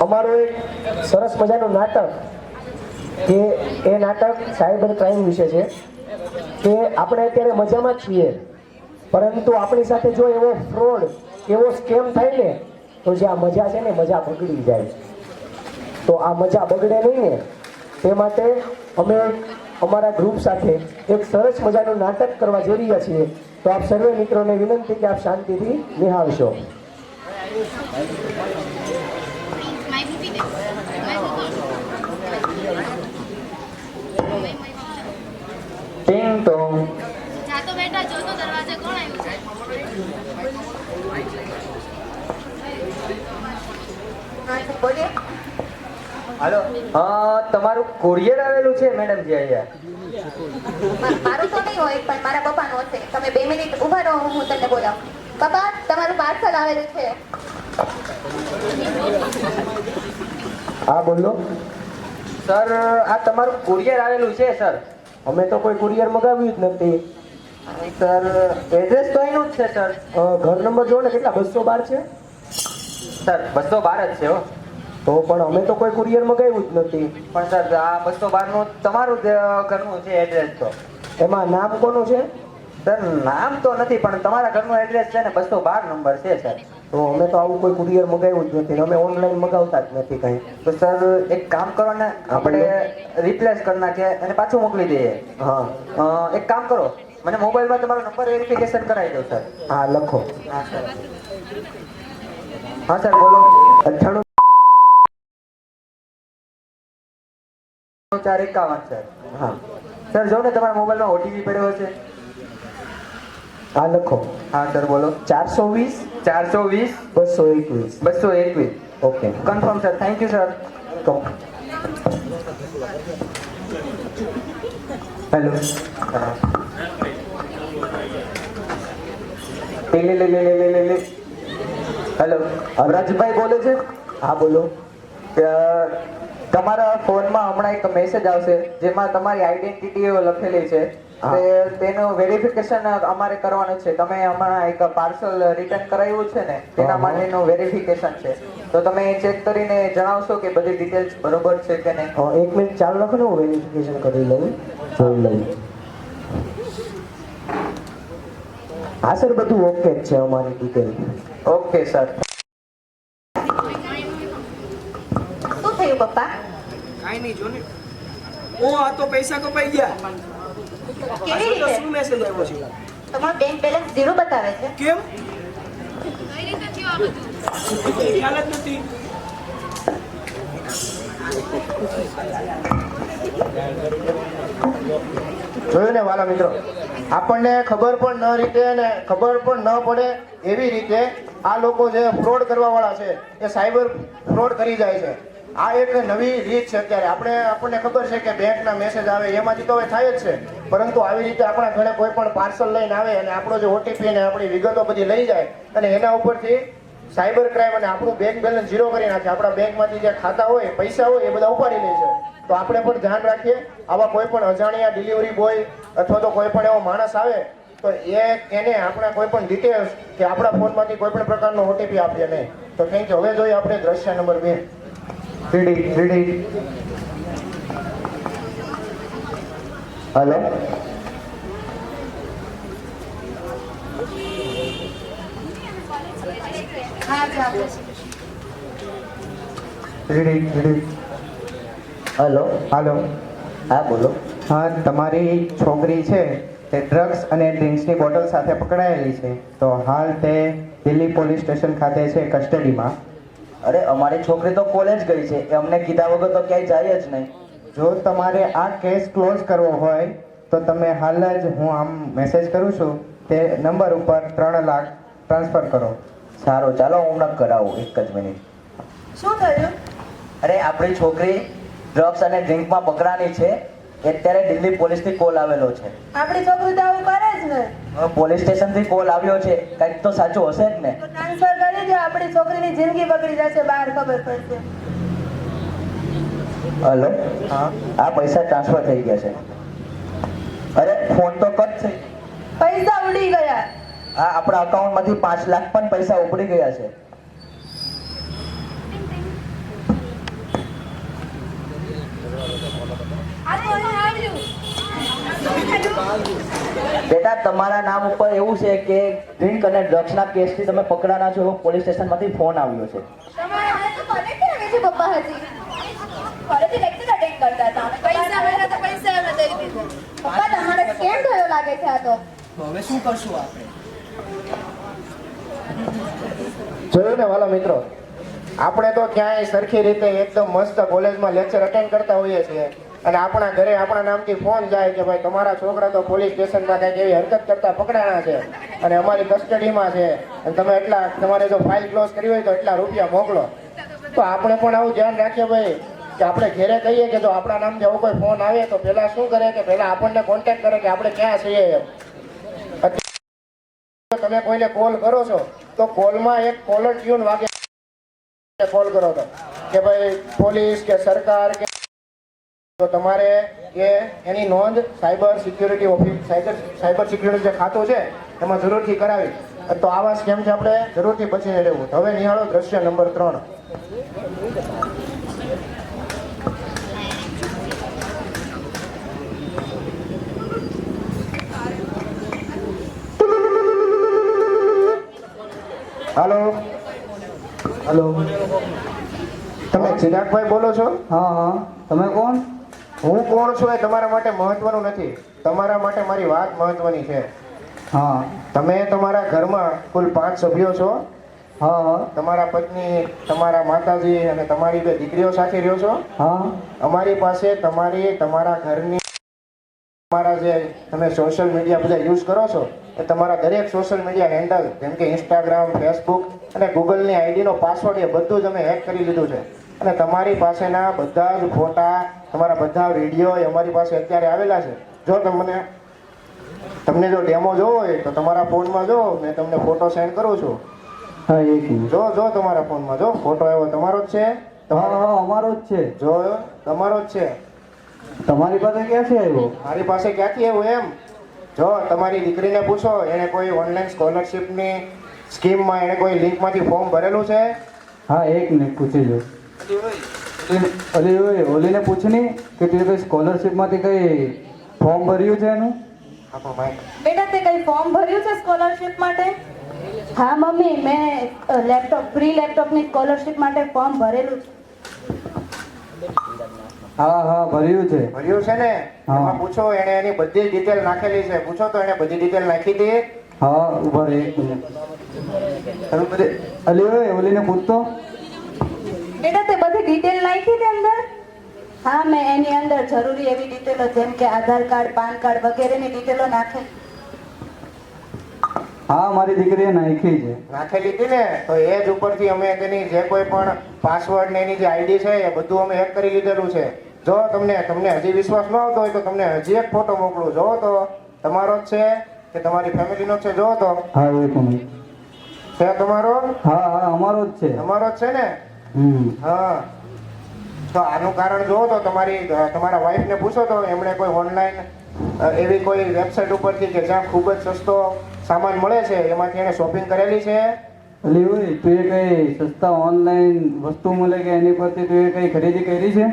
અમારું એક સરસ મજાનું નાટક કે એ નાટક સાયબર ક્રાઇમ વિશે છે કે આપણે અત્યારે મજામાં છીએ. પરંતુ આપણી સાથે જો એવો ફ્રોડ એવો સ્કેમ થાય ને, તો જે આ મજા છે ને મજા બગડી જાય તો આ મજા બગડે નહીં ને, તે માટે અમે અમારા ગ્રુપ સાથે એક સરસ મજાનું નાટક કરવા જઈ રહ્યા છીએ. તો આપ સર્વે મિત્રોને વિનંતી કે આપ શાંતિથી નિહાળશો. હાલો તમારું કોરિયર આવેલું છે મેડમજી અહીંયા. મારું તો નહીં હોય પણ મારા પપ્પાનો છે તમે બે મિનિટ ઊભા રહો હું તમને બોલાવું. પપ્પા તમારું પાર્સલ આવેલું છે. હા બોલો. સર આ તમારું કુરિયર આવેલું છે સર. અમે તો કોઈ કુરિયર મગાવ્યું જ નથી. સર એડ્રેસ તો એનું જ છે સર. ઘર નંબર જો ને કેટલા? બસો બાર છે? સર બસો બાર જ છે હો. તો પણ અમે તો કોઈ કુરિયર મગાવ્યું જ નથી. પણ સર આ બસો બારનું તમારું ઘરનું છે એડ્રેસ તો. એમાં નામ કોનું છે? સર નામ તો નથી પણ તમારા ઘરનું એડ્રેસ છે ને બસો બાર નંબર છે સર. તો અમે તો આવું કોઈ કુરિયર મગાવ્યું જ નથી અમે ઓનલાઈન મગાવતા જ નથી કંઈ. તો સર એક કામ કરો ને આપણે રિપ્લેસ કરી નાખીએ અને પાછું મોકલી દઈએ. હા. એક કામ કરો મને મોબાઈલમાં તમારો નંબર વેરિફિકેશન કરાવી દો સર. હા લખો. હા સર. હા સર બોલો. અઠ્ઠાણું ચાર એકાવન સર હા. સર જો ને તમારા મોબાઈલમાં ઓટીપી પડ્યો છે હા લખો. હા સર બોલો. ચારસો વીસ? ચારસો વીસ. બસો એકવીસ. બસો એકવીસ. Okay. Confirm sir. Thank you sir. તો. હેલો. લે લે લે લે લે લે લે. હેલો રાજભાઈ બોલે છે? હા બોલો. તમારા ફોનમાં હમણાં એક મેસેજ આવશે જેમાં તમારી આઈડેન્ટિટી લખેલી છે. તેનું વેરિફિકેશન અમારે કરવાનું છે. તમે હમણાં એક પાર્સલ રિટર્ન કરાવ્યું છે ને તેના. માટેનું વેરિફિકેશન છે. તો તમે ચેક કરીને જણાવશો કે બધી ડિટેલ્સ બરોબર છે કે નહીં? એક મિનિટ ચાલુ રાખો ને હું વેરિફિકેશન કરી લઉં. જોઈ લઉં. હા સર બધું ઓકે જ છે અમારી ડિટેલ ઓકે સર શું થયું પપ્પા કાંઈ નહીં જો ને ઓ આ તો પૈસા કપાઈ ગયા કેવી તો રીતે શું મેસેજ આવ્યો છે તમારો બેંક બેલેન્સ ઝીરો બતાવે છે કેમ કઈ રીતે થયું આ બધું ખ્યાલ જ નથી જોયું ને વાલા મિત્રો? આપણને ખબર પણ ન રીતે અને ખબર પણ ન પડે એવી રીતે આ લોકો જે ફ્રોડ કરવા વાળા છે, એ સાયબર ફ્રોડ કરી જાય છે. આ એક નવી રીત છે અત્યારે. આપણે, આપણને ખબર છે કે બેંકના મેસેજ આવે, એમાંથી તો હવે થાય જ છે. પરંતુ આવી રીતે આપણા ઘરે કોઈ પણ પાર્સલ લઈને આવે અને આપણો જે ઓટીપી અને આપણી વિગતો બધી લઈ જાય અને એના ઉપરથી સાયબર ક્રાઇમ અને આપણું બેંક બેલેન્સ ઝીરો કરી નાખે. આપણા બેંકમાંથી જે ખાતા હોય, પૈસા હોય, એ બધા ઉપાડી લે છે. તો આપણે પણ ધ્યાન રાખીએ. આવા કોઈ પણ અજાણ્યા ડિલિવરી બોય અથવા તો કોઈ પણ એવો માણસ આવે તો એ એને આપણા કોઈ પણ ડિટેલ્સ કે આપણા ફોનમાંથી કોઈ પણ પ્રકારનો ઓટીપી આપીએ નહીં. તો થેન્ક યુ હવે જોઈએ આપણે દ્રશ્ય નંબર બે. Three D three D hello three D three D hello? Hello. હા બોલો. હા તમારી છોકરી છે તે ડ્રગ્સ અને ડ્રિંક્સની બોટલ સાથે પકડાયેલી છે. તો હાલ તે દિલ્હી પોલીસ સ્ટેશન ખાતે છે કસ્ટડીમાં અરે અમારી છોકરી તો કોલેજ ગઈ છે. એ અમને કીધા વગર તો ક્યાંય જાય જ નહીં. જો તમારે આ કેસ ક્લોઝ કરવો હોય તો તમે હાલ જ હું આમ મેસેજ કરું છું તે નંબર ઉપર ત્રણ લાખ ટ્રાન્સફર કરો. સારું ચાલો હું હમણાં કરાવું. એક જ મિનિટ શું થયું? અરે આપણી છોકરી ડ્રગ્સ અને ડ્રિંકમાં પકડાની છે અત્યારે દિલ્હી પોલીસથી કોલ આવેલો છે. આપણી છોકરી તો આવું કરે જ ને. પોલીસ સ્ટેશનથી કોલ આવ્યો છે કંઈક તો સાચું હશે જ ને? ટ્રાન્સફર કરી દો આપણી છોકરીની જિંદગી બગડી જશે બહાર ખબર પડશે. હલો હા. આ પૈસા ટ્રાન્સફર થઈ ગયા છે. અરે ફોન તો કટ થઈ પૈસા ઉડી ગયા. આ આપણા અકાઉન્ટમાંથી પાંચ લાખ પણ પૈસા ઉપડી ગયા છે. બેટા તમારા નામ ઉપર એવું છે કે ડ્રિંક અને ડ્રગ્સના કેસથી તમે પકડાના છો એવો પોલીસ સ્ટેશનમાંથી ફોન આવ્યો છે. હવે શું કરશું આપણે? જોયું ને વાલા મિત્રો? આપણે તો ક્યાંય સરખી રીતે એકદમ મસ્ત કોલેજમાં લેક્ચર અટેન્ડ કરતા હોઈએ છીએ. અને આપણા ઘરે આપણા નામથી ફોન જાય કે ભાઈ, તમારા છોકરા તો પોલીસ સ્ટેશનમાં કંઈક એવી હરકત કરતા પકડાણા છે અને અમારી કસ્ટડીમાં છે અને તમે એટલા, તમારે જો ફાઇલ ક્લોઝ કરી હોય તો એટલા રૂપિયા મોકલો. તો આપણે પણ આવું ધ્યાન રાખીએ ભાઈ, કે આપણે ઘરે કહીએ કે જો આપણા નામથી આવો કોઈ ફોન આવે તો પહેલાં શું કરે કે પહેલાં આપણને કોન્ટેક્ટ કરે કે આપણે ક્યાં છીએ એમ. તમે કોઈને કોલ કરો છો, તો કોલમાં એક કોલર ટ્યુન વાગે. કોલ કરો તો. કે ભાઈ, પોલીસ કે સરકાર કે તો તમારે એ એની નોંધ cyber security office cyber cyber security જે ખાતું છે એમાં જરૂરથી કરાવી. તો આવા સ્કેમથી આપણે? જરૂરથી બચીને રહેવું હવે નિહાળો દ્રશ્ય નંબર ત્રણ. હાલો. હલો. તમે ચિરાગભાઈ બોલો છો? હા હા. તમે કોણ? હું કોણ છું એ તમારા માટે મહત્વનું નથી. તમારા માટે મારી વાત મહત્વની છે. હા. તમે તમારા ઘરમાં કુલ પાંચ સભ્યો છો. હા. તમારા પત્ની તમારા માતાજી અને તમારી બે દીકરીઓ સાથે રહ્યો છો. હા. અમારી પાસે તમારી તમારા ઘરની તમારા જે તમે સોશિયલ મીડિયા બધા યુઝ કરો છો એ તમારા દરેક સોશિયલ મીડિયા હેન્ડલ જેમ કે ઇન્સ્ટાગ્રામ ફેસબુક અને ગૂગલની આઈડીનો પાસવર્ડ એ બધું જ અમે હેક કરી લીધું છે. અને તમારી પાસેના બધા જ ફોટા તમારા બધા વીડિયો એ અમારી પાસે અત્યારે આવેલા છે. જો તમને તમને જો ડેમો જોવો હોય તો તમારા ફોનમાં જો મેં તમને ફોટો સેન્ડ કરું છું. હા એક જો જો તમારા ફોનમાં જો ફોટો આવ્યો તમારો જ છે. હા અમારો જ છે. જો તમારો જ છે. તમારી પાસે ક્યાંથી આવ્યો? મારી પાસે ક્યાંથી આવ્યો એમ? જો તમારી દીકરીને પૂછો એને કોઈ ઓનલાઈન સ્કોલરશિપની સ્કીમમાં એને કોઈ લિંકમાંથી ફોર્મ ભરેલું છે? હા એક મિનિટ પૂછી જો અલી ઓય ઓલીને પૂછની કે તે કઈ સ્કોલરશિપમાંથી કઈ ફોર્મ ભર્યું છે એનું? બેટા તે કઈ ફોર્મ ભર્યું છે સ્કોલરશિપ માટે? હા મમ્મી મેં લેપટોપ ફ્રી લેપટોપની સ્કોલરશિપ માટે ફોર્મ ભરેલું છે. હા હા ભર્યું છે. ભર્યું છે ને? હા. એમાં પૂછો એને એની બધી ડિટેલ નાખેલી છે. પૂછો તો એને બધી ડિટેલ નાખી દે હા ઊભા બધી અલી ઓય ઓલીને પૂછતો. બેટા તે બધી ડિટેલ નાખી દે અંદર? હા મેં એની અંદર જરૂરી એવી ડિટેલો જેમ કે આધાર કાર્ડ પાન કાર્ડ વગેરેની ડિટેલો નાખે. હા મારી દીકરીએ નાખી છે. નાખેલી હતી ને? તો એ જ ઉપરથી અમે તેની જે કોઈ પણ પાસવર્ડ ને એની જે આઈડી છે એ બધું અમે હેક કરી લીધેલું છે. જો તમને તમને હજી વિશ્વાસ ન આવતો હોય તો તમને હજી એક ફોટો મોકલું. જો તો તમારો જ છે કે તમારી ફેમિલીનો જ છે? જો તો. હા એ પણ. છે તમારો? હા હા અમારો જ છે. અમારો જ છે ને? હા. તો આનું કારણ જો તો તમારી તમારા તમારા વાઈફને પૂછો તો એમણે કોઈ ઓનલાઈન એવી કોઈ વેબસાઇટ ઉપરથી કે જ્યાં ખૂબ જ સસ્તો સામાન મળે છે એમાંથી એણે શોપિંગ કરેલી છે? ઓય તું એ કઈ સસ્તા ઓનલાઈન વસ્તુ મળે કે એની પરથી તું એ કઈ ખરીદી કરી છે?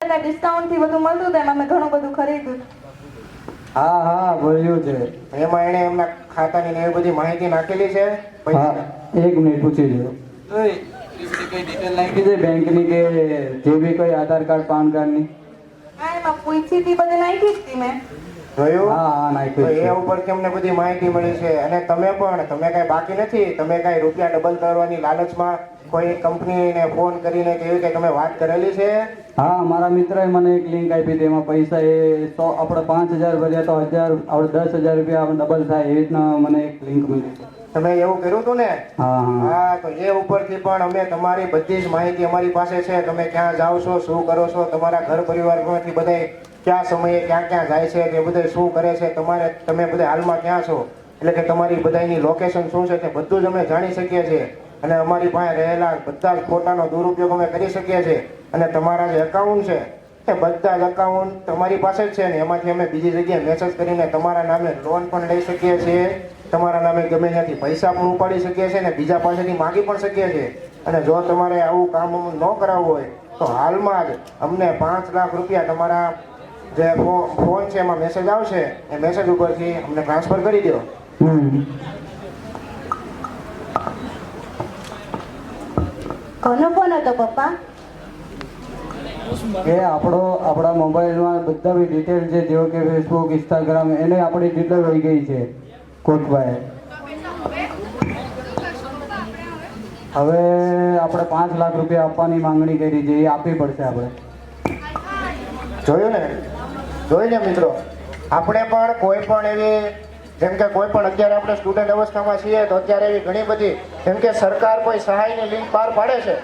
ડિસ્કાઉન્ટથી બધું મળતું હતું એમાં મેં ઘણું બધું ખરીદ્યું. હા હા બોલ્યું છે. એમાં એણે એમના ખાતાની ને એવી બધી માહિતી નાખેલી છે? હા એક મિનિટ પૂછી જો કઈ ડિટેલ નાખી છે બેંકની કે જે બી કોઈ આધાર કાર્ડ પાન કાર્ડની હા એમાં પૂછી હતી બધી નાખી હતી મેં. જોયું હા હા નાખ્યું એ છે. ઉપરથી અમને બધી માહિતી મળી છે? અને તમે પણ તમે કાંઈ બાકી નથી? તમે કાંઈ રૂપિયા ડબલ કરવાની લાલચમાં કોઈ કંપનીને ફોન કરીને કે એવી કઈ તમે વાત કરેલી છે? હા મારા મિત્રએ મને એક લિંક આપી હતી. એમાં પૈસા એ સો આપણે પાંચ હજાર ભર્યા તો હજાર આપણે દસ હજાર રૂપિયા ડબલ થાય. એવી રીતના મને એક લિંક મળી તમે એવું કર્યું હતું ને? હા તો એ ઉપરથી પણ અમે તમારી બધી જ માહિતી અમારી પાસે છે. તમે ક્યાં જાઓ છો શું કરો છો તમારા ઘર પરિવારમાંથી બધા કયા સમયે ક્યાં ક્યાં જાય છે તે બધા શું કરે છે તમારે તમે બધા હાલમાં ક્યાં છો? એટલે કે તમારી બધાની લોકેશન શું છે તે બધું જ અમે જાણી શકીએ છીએ. અને અમારી પાસે રહેલા બધા જ ફોટાનો દુરુપયોગ અમે કરી શકીએ છીએ. અને તમારા જે એકાઉન્ટ છે એ બધા જ અકાઉન્ટ તમારી પાસે જ છે ને? એમાંથી અમે બીજી જગ્યાએ મેસેજ કરીને તમારા નામે લોન પણ લઈ શકીએ છીએ. તમારા નામે ગમે ત્યાંથી પૈસા પણ ઉપાડી શકીએ છીએ ને બીજા પાસેથી માગી પણ શકીએ છીએ. અને જો તમારે આવું કામ ન કરાવવું હોય તો હાલમાં જ અમને પાંચ લાખ રૂપિયા તમારા જે ફોન છે એમાં મેસેજ આવશે એ મેસેજ ઉપરથી અમને ટ્રાન્સફર કરી દો. કોનો ફોન હતો પપ્પા? એ આપણો આપણા મોબાઈલમાં બધા બી ડિટેલ છે જેવો કે ફેસબુક ઇન્સ્ટાગ્રામ એને આપણી ડિટેલ હોઈ ગઈ છે. કોટભાઈ હવે આપણે પાંચ લાખ રૂપિયા આપવાની માંગણી કરી છે, એ આપવી પડશે આપણે. જોયું ને? જોયું ને મિત્રો? આપણે પણ કોઈ પણ એવી, જેમ કે કોઈ પણ અત્યારે આપણે સ્ટુડન્ટ અવસ્થામાં છીએ, તો અત્યારે એવી ઘણી બધી, જેમ કે સરકાર કોઈ સહાયની લિંક બહાર પાડે છે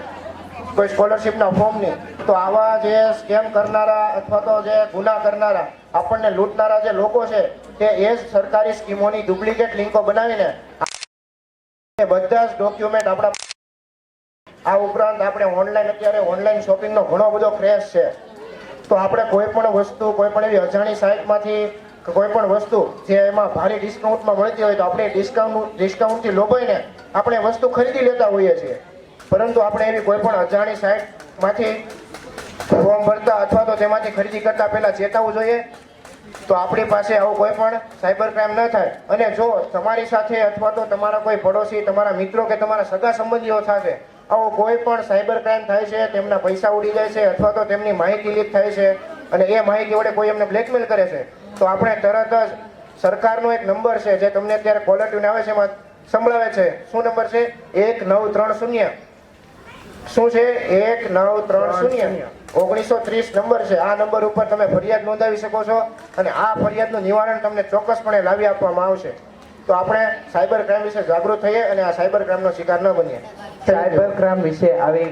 કોઈ સ્કોલરશિપના ફોર્મની તો આવા જે સ્કેમ કરનારા અથવા તો જે ગુના કરનારા, આપણને લૂંટનારા જે લોકો છે, તે એ જ સરકારી સ્કીમોની ડુપ્લિકેટ લિંકો બનાવીને બધા જ ડોક્યુમેન્ટ આપણા આ ઉપરાંત આપણે ઓનલાઈન અત્યારે ઓનલાઈન શોપિંગનો ઘણો બધો ક્રેશ છે. તો આપણે કોઈ પણ વસ્તુ, કોઈ પણ એવી અજાણી સાઇટમાંથી કોઈ પણ વસ્તુ જે એમાં ભારે ડિસ્કાઉન્ટમાં મળતી હોય તો આપણે ડિસ્કાઉન્ટ ડિસ્કાઉન્ટથી લોભાઈને આપણે વસ્તુ ખરીદી લેતા હોઈએ છીએ. પરંતુ આપણે એવી કોઈ પણ અજાણી સાઇટમાંથી ફોર્મ ભરતા અથવા તો તેમાંથી ખરીદી કરતા પહેલા ચેતવવું જોઈએ. તો આપણી પાસે આવું કોઈ પણ સાયબર ક્રાઇમ ન થાય. અને જો તમારી સાથે અથવા તો તમારા કોઈ પડોશી, તમારા મિત્રો કે તમારા સગા સંબંધીઓ સાથે આવો કોઈ પણ સાયબર ક્રાઇમ થાય છે, તેમના પૈસા ઉડી જાય છે અથવા તો તેમની માહિતી લીક થાય છે અને એ માહિતી વડે કોઈ એમને બ્લેકમેલ કરે છે, તો આપણે તરત જ સરકારનો એક નંબર છે જે તમને અત્યારે કોલર ટ્યુન આવે છે એમાં સંભળાવે છે. શું નંબર છે? એક નવ ત્રણ શૂન્ય. શું છે? એક નવ ત્રણ શૂન્ય. ઓગણીસો ત્રીસ નંબર છે. આ નંબર ઉપર તમે ફરિયાદ નોંધાવી શકો છો અને આ ફરિયાદનું નિવારણ તમને ચોક્કસપણે લાવી આપવામાં આવશે. તો આપણે સાયબર ક્રાઇમ વિશે જાગૃત થઈએ અને આ સાયબર ક્રાઇમનો શિકાર ન બનીએ. સાયબર ક્રાઇમ વિશે આવી